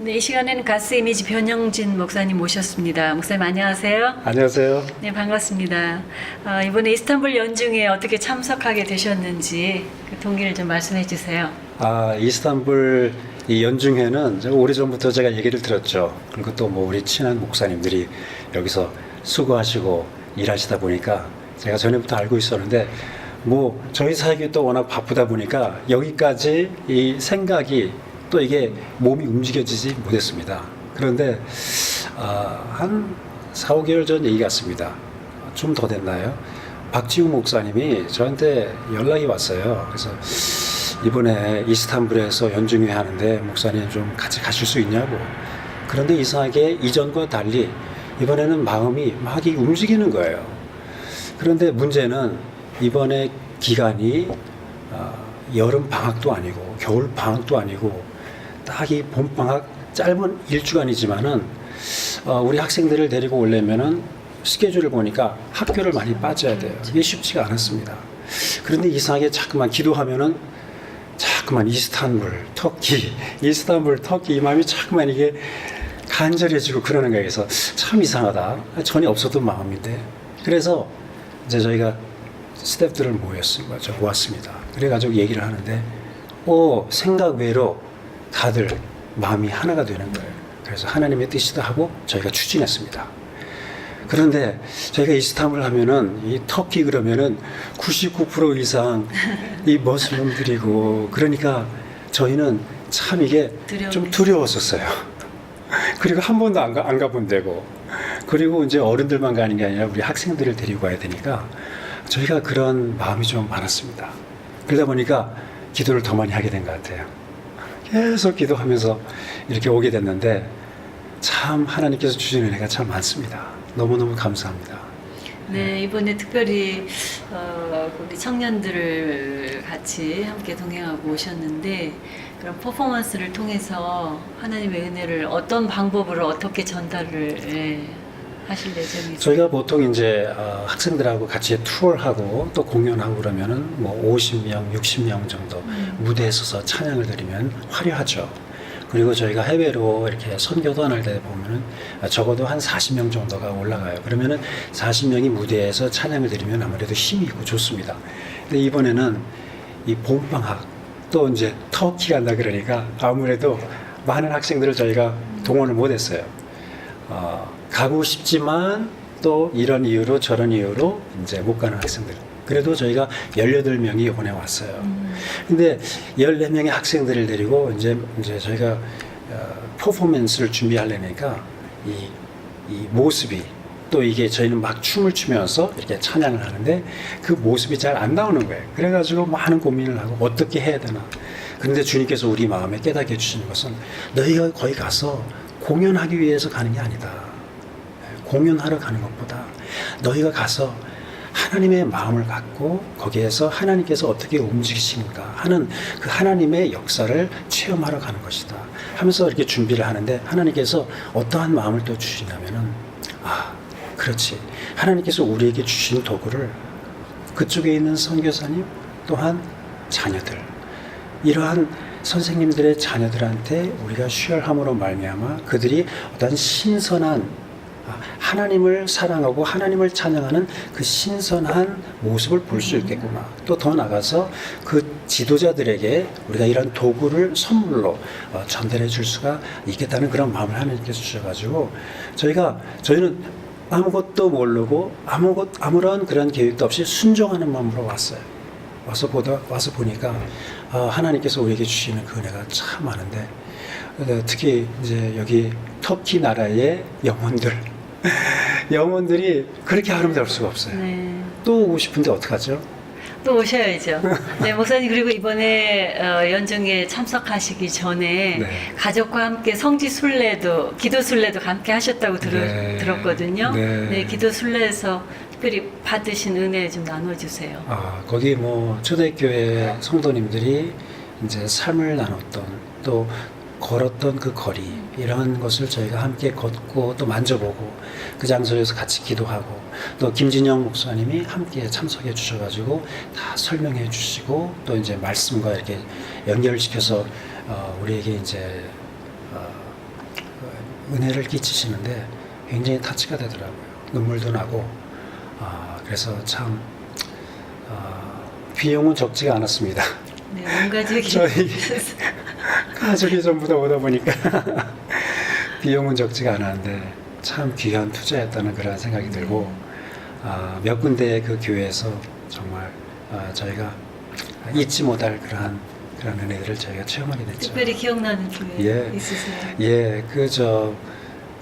네, 이 시간에는 가스 이미지 변영진 목사님 모셨습니다. 목사님 안녕하세요. 안녕하세요. 네, 반갑습니다. 어, 이번에 이스탄불 연중에 어떻게 참석하게 되셨는지 그 동기를 좀 말씀해 주세요. 아, 이스탄불 이 연중회는 오래전부터 제가 얘기를 들었죠. 그리고 또 뭐 우리 친한 목사님들이 여기서 수고하시고 일하시다 보니까 제가 전에부터 알고 있었는데 뭐 저희 사역이 또 워낙 바쁘다 보니까 여기까지 이 생각이 또 이게 몸이 움직여지지 못했습니다. 그런데 아, 한 4, 5개월 전 얘기 같습니다. 좀 더 됐나요? 박지우 목사님이 저한테 연락이 왔어요. 그래서 이번에 이스탄불에서 연중회 하는데 목사님 좀 같이 가실 수 있냐고. 그런데 이상하게 이전과 달리 이번에는 마음이 막이 움직이는 거예요. 그런데 문제는 이번에 기간이 아, 여름 방학도 아니고 겨울 방학도 아니고 딱 이 봄 방학 짧은 일주간이지만은 어, 우리 학생들을 데리고 오려면은 스케줄을 보니까 학교를 많이 빠져야 돼요. 이게 쉽지가 않았습니다. 그런데 이상하게 자꾸만 기도하면은 자꾸만 이스탄불, 터키, 이스탄불, 터키 이 마음이 자꾸만 이게 간절해지고 그러는 거예요. 그래서 참 이상하다. 전혀 없었던 마음인데. 그래서 이제 저희가 스태프들을 모였습니다. 저 모았습니다. 그래가지고 얘기를 하는데, 오, 생각 외로 다들 마음이 하나가 되는 거예요. 그래서 하나님의 뜻이다 하고 저희가 추진했습니다. 그런데 저희가 이스탄불 하면은 이 터키 그러면은 99% 이상 이 머슬림들이고 그러니까 저희는 참 이게 좀 두려움이 두려웠었어요. 그리고 한 번도 안, 가, 안 가본 데고 그리고 이제 어른들만 가는 게 아니라 우리 학생들을 데리고 가야 되니까 저희가 그런 마음이 좀 많았습니다. 그러다 보니까 기도를 더 많이 하게 된 것 같아요. 계속 기도하면서 이렇게 오게 됐는데 참 하나님께서 주신 은혜가 참 많습니다. 너무너무 감사합니다. 네, 이번에 특별히 어, 우리 청년들을 같이 함께 동행하고 오셨는데 그런 퍼포먼스를 통해서 하나님의 은혜를 어떤 방법으로 어떻게 전달을 예, 하실 예정이세요? 저희가 보통 이제 어, 학생들하고 같이 투어를 하고 또 공연하고 그러면은 뭐 50명, 60명 정도 무대에 서서 찬양을 드리면 화려하죠. 그리고 저희가 해외로 이렇게 선교 떠날 때 보면은 적어도 한 40명 정도가 올라가요. 그러면은 40명이 무대에서 찬양을 드리면 아무래도 힘이 있고 좋습니다. 근데 이번에는 이 봄방학 또 이제 터키 간다 그러니까 아무래도 많은 학생들을 저희가 동원을 못했어요. 어, 가고 싶지만 또 이런 이유로 저런 이유로 이제 못 가는 학생들. 그래도 저희가 18명이 이번에 왔어요. 음. 근데 14명의 학생들을 데리고 이제, 이제 저희가 어, 퍼포먼스를 준비하려니까 이, 이 모습이 또 이게 저희는 막 춤을 추면서 이렇게 찬양을 하는데 그 모습이 잘 안 나오는 거예요. 그래가지고 많은 고민을 하고 어떻게 해야 되나. 그런데 주님께서 우리 마음에 깨닫게 해주시는 것은 너희가 거기 가서 공연하기 위해서 가는 게 아니다. 공연하러 가는 것보다 너희가 가서 하나님의 마음을 갖고 거기에서 하나님께서 어떻게 움직이시는가 하는 그 하나님의 역사를 체험하러 가는 것이다. 하면서 이렇게 준비를 하는데 하나님께서 어떠한 마음을 또 주시냐면은 아, 그렇지. 하나님께서 우리에게 주신 도구를 그쪽에 있는 선교사님 또한 자녀들 이러한 선생님들의 자녀들한테 우리가 슈얼함으로 말미암아 그들이 어떤 신선한 아, 하나님을 사랑하고 하나님을 찬양하는 그 신선한 모습을 볼 수 있겠구나. 또 더 나가서 그 지도자들에게 우리가 이런 도구를 선물로 어, 전달해 줄 수가 있겠다는 그런 마음을 하나님께서 주셔가지고 저희가 저희는 아무것도 모르고 아무것 아무런 그런 계획도 없이 순종하는 마음으로 왔어요. 와서 보다 와서 보니까 아, 하나님께서 우리에게 주시는 그 은혜가 참 많은데 어, 특히 이제 여기 터키 나라의 영혼들 영혼들이 그렇게 아름다울 수가 없어요. 네. 또 오고 싶은데 어떡하죠? 또 오셔야죠. 네, 목사님 그리고 이번에 어, 연중에 참석하시기 전에 네. 가족과 함께 성지 순례도 기도 순례도 함께 하셨다고 들, 네. 들었거든요. 네. 기도 순례에서 특별히 받으신 은혜 좀 나눠주세요. 아, 거기 뭐 초대교회 성도님들이 이제 삶을 나눴던 또 걸었던 그 거리 이런 것을 저희가 함께 걷고 또 만져보고 그 장소에서 같이 기도하고 또 김진영 목사님이 함께 참석해 주셔가지고 다 설명해 주시고 또 이제 말씀과 이렇게 연결시켜서 어, 우리에게 이제 어, 그 은혜를 끼치시는데 굉장히 타치가 되더라고요. 눈물도 나고 아, 그래서 참 아, 비용은 적지가 않았습니다. 네, 온 가족이 저희 가족이 전부 다 오다 보니까 비용은 적지가 않았는데 참 귀한 투자였다는 그런 생각이 들고 아, 몇 군데의 그 교회에서 정말 아, 저희가 잊지 못할 그러한 그런 은혜들을 저희가 체험하게 됐죠. 특별히 기억나는 교회 예. 있으세요? 예, 그저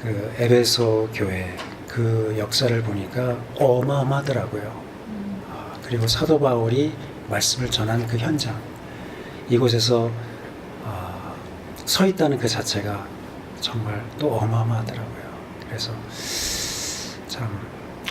그 에베소 교회 그 역사를 보니까 어마어마하더라고요. 음, 아, 그리고 사도 바울이 말씀을 전한 그 현장 이곳에서 아, 서 있다는 그 자체가 정말 또 어마어마하더라고요. 그래서 참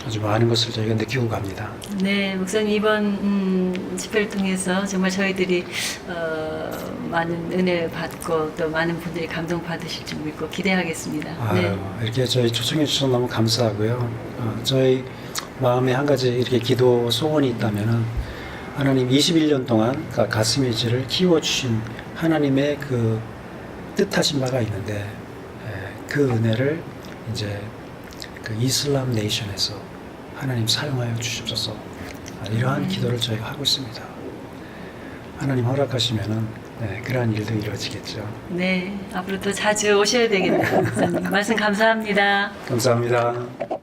아주 많은 것을 저희가 느끼고 갑니다. 네, 목사님 이번 음, 집회를 통해서 정말 저희들이 어, 많은 은혜 받고 또 많은 분들이 감동 받으실 줄 믿고 기대하겠습니다. 아유, 네. 이렇게 저희 초청해 주셔서 너무 감사하고요. 어, 저희 마음에 한 가지 이렇게 기도 소원이 있다면은 하나님 21년 동안 가- 가스미지를 키워주신 하나님의 그 뜻하신 바가 있는데 에, 그 은혜를 이제 그 이슬람 네이션에서 하나님 사용하여 주십소서 아, 이러한 음. 기도를 저희가 하고 있습니다. 하나님 허락하시면은 네, 그러한 일도 이루어지겠죠. 네, 앞으로 더 자주 오셔야 되겠네요. 말씀 감사합니다. 감사합니다.